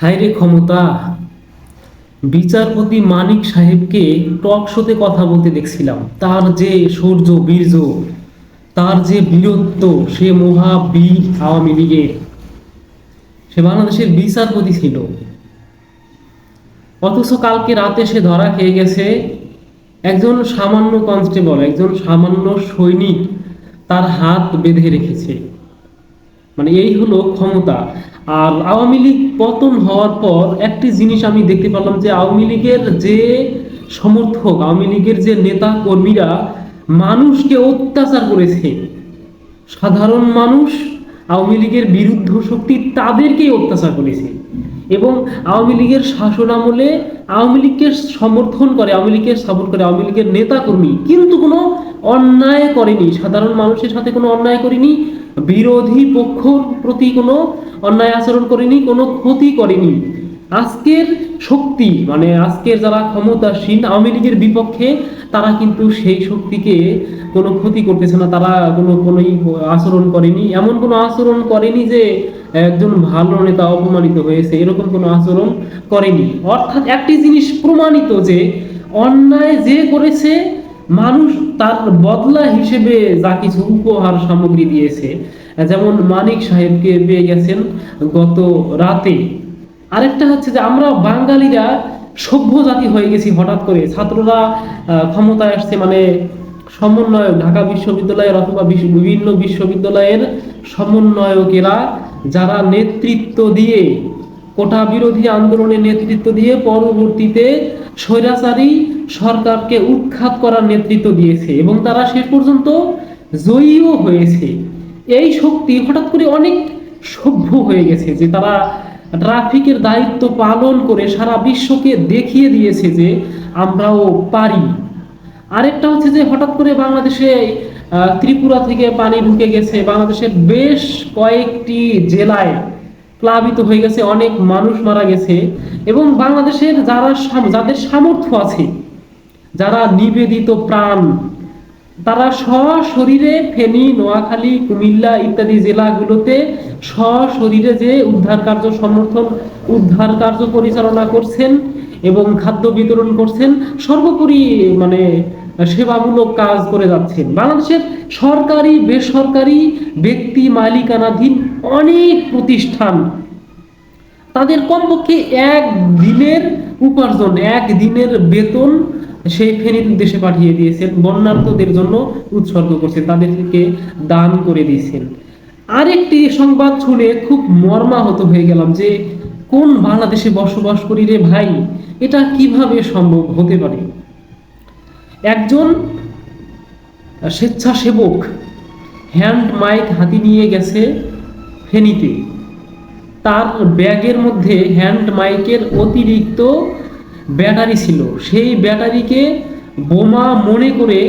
হায়রে ক্ষমতা। বিচারপতি মানিক সাহেবকে টক শোতে কথা বলতে দেখছিলাম। তার যে শৌর্য বীর্য, তার যে বীরত্ব, সে মহাবীর আওয়ামী লীগের। সে বাংলাদেশের বিচারপতি ছিল। অথচ কালকে রাতে সে ধরা খেয়ে গেছে একজন সামান্য কনস্টেবল একজন সামান্য সৈনিক তার হাত বেঁধে রেখেছে। মানে এই হলো ক্ষমতা। আর আওয়ামী লীগ পতন হওয়ার পর একটি জিনিস আমি দেখতে পেলাম যে আওয়ামী লীগের যে সমর্থক, আওয়ামী লীগের যে নেতা কর্মীরা মানুষকে অত্যাচার করেছে। সাধারণ মানুষ আওয়ামী লীগের বিরুদ্ধ শক্তি তাদেরকেই অত্যাচার করেছে। এবং আওয়ামী লীগের শাসন আমলে আওয়ামী লীগকে সমর্থন করে, আওয়ামী লীগকে সাপোর্ট করে আওয়ামী লীগের নেতা কর্মী। কিন্তু কোনো অন্যায় করেনি। সাধারণ মানুষের সাথে কোনো অন্যায় করেনি। বিরোধী পক্ষর প্রতি কোনো অন্যায় আচরণ করেনি, কোনো ক্ষতি করেনি। আজকের শক্তি মানে আজকের যারা ক্ষমতাসীন আওয়ামী লীগের বিপক্ষে, তারা কিন্তু সেই শক্তিকে কোনো ক্ষতি করতেছে না, তারা কোনো কোনো আচরণ করেনি। এমন কোনো আচরণ করেনি যে একজন ভালো নেতা অপমানিত হয়েছে, এরকম কোনো আচরণ করেনি। অর্থাৎ একটি জিনিস প্রমাণিত যে, অন্যায় যে করেছে মানুষ তার বদলা হিসেবে যা কিছু উপহার সামগ্রী দিয়েছে, যেমন মানিক সাহেবকে পেয়ে গেছেন গত রাতে। আরেকটা হচ্ছে যে আমরা বাঙালিরা সভ্য জাতি হয়ে গেছি হঠাৎ করে। ছাত্ররা ক্ষমতায় আসছে মানে সমন্বয়ক, ঢাকা বিশ্ববিদ্যালয়ের অথবা বিভিন্ন বিশ্ববিদ্যালয়ের সমন্বয়কেরা যারা নেতৃত্ব দিয়ে, কোটা বিরোধী আন্দোলনে নেতৃত্ব দিয়ে পরবর্তীতে স্বৈরাচারী সরকারকে উৎখাত করার নেতৃত্ব দিয়েছে এবং তারা শেষ পর্যন্ত জয়ীও হয়েছে। এই শক্তি হঠাৎ করে অনেক সভ্য হয়ে গেছে যে তারা ট্রাফিকের দায়িত্ব পালন করে সারা বিশ্বকে দেখিয়ে দিয়েছে যে আমরাও পারি। আরেকটা হচ্ছে যে হঠাৎ করে বাংলাদেশে ত্রিপুরা থেকে পানি ঢুকে গেছে। বাংলাদেশের বেশ কয়েকটি জেলায় প্লাবিত হয়ে গেছে, অনেক মানুষ মারা গেছে এবং বাংলাদেশের যারা যাদের সামর্থ্য আছে যারা নিবেদিত প্রাণ, তারা সশরীরে ফেনী, নোয়াখালী, কুমিল্লা ইত্যাদি জেলাগুলোতে সশরীরে যে উদ্ধার কার্য সমর্থন, উদ্ধার কার্য পরিচালনা করছেন এবং খাদ্য বিতরণ করছেন, সর্বোপরি মানে সেবামূলক কাজ করে যাচ্ছেন। বাংলাদেশের সরকারি, বেসরকারি ব্যক্তি মালিকানাধীন অনেক প্রতিষ্ঠান, তাদের কমপক্ষে এক দিনের উপার্জন, এক দিনের বেতন সেই ফেনীর দেশে পাঠিয়ে দিয়েছেন বন্যার্থদের জন্য উৎসর্গ করছেন, তাদেরকে দান করে দিয়েছেন। আরেকটি সংবাদ শুনে খুব মর্মাহত হয়ে গেলাম যে, কোন বাংলাদেশে বসবাস করি রে ভাই? এটা কীভাবে সম্ভব হতে পারে? একজন স্বেচ্ছাসেবক হ্যান্ড মাইক হাতি নিয়ে গেছে ফেনীতে। তার ব্যাগের মধ্যে হ্যান্ড মাইকের অতিরিক্ত ব্যাটারি ছিল। সেই ব্যাটারিকে বোমা মনে করে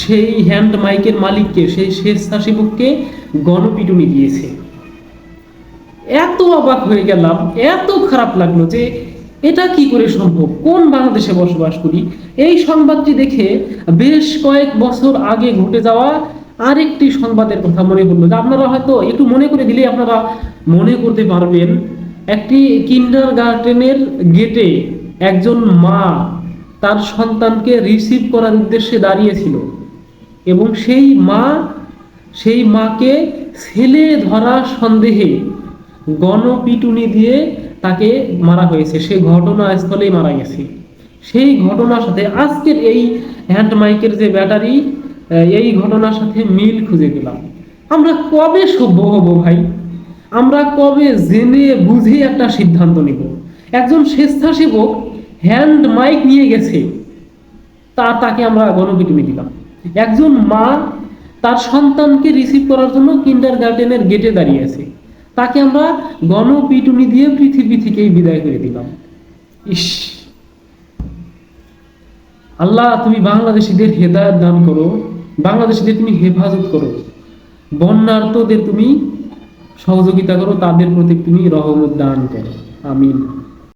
সেই হ্যান্ড মাইকের মালিককে, সেই স্বেচ্ছাসেবককে গণপিটুনি দিয়েছে। এত অবাক হয়ে গেলাম, এত খারাপ লাগল যে এটা কি করে সম্ভব? কোন বাংলাদেশে বসবাস করি? এই সংবাদটি দেখে বেশ কয়েক বছর আগে ঘটে যাওয়া আরেকটি সংবাদের কথা মনে পড়ল যে আপনারা হয়তো একটু মনে করে দিলে আপনারা মনে করতে পারবেন, একটি কিন্ডার গার্ডেনের গেটে একজন মা তার সন্তানকে রিসিভ করার উদ্দেশ্যে দাঁড়িয়েছিল এবং সেই মা, সেই মাকে ছেলে ধরা সন্দেহে গণপিটুনি দিয়ে তাকে মারা হয়েছে। সে ঘটনাস্থলেই মারা গেছে। সেই ঘটনার সাথে আজকের এই হ্যান্ড মাইকের যে ব্যাটারি এই ঘটনার সাথে মিল খুঁজে পেলাম। আমরা কবে সভ্য হব ভাই? আমরা কবে জেনে বুঝে একটা সিদ্ধান্ত নিব? একজন স্বেচ্ছাসেবক হ্যান্ড মাইক নিয়ে গেছে, তা তাকে আমরা গণপিটুনি দিলাম। একজন মা তার সন্তানকে রিসিভ করার জন্য কিন্ডার গার্ডেনের গেটে দাঁড়িয়ে আছে। তাকে আমরা গণপিটুনি দিয়ে পৃথিবী থেকেই বিদায় করে দিলাম। ইস! আল্লাহ, তুমি বাংলাদেশিদের হেদায়ত দান করো, বাংলাদেশিদের তুমি হেফাজত করো। বন্যার্থদের তুমি সহযোগিতা করো, তাদের প্রতি তুমি রহমত দান করো। আমিন।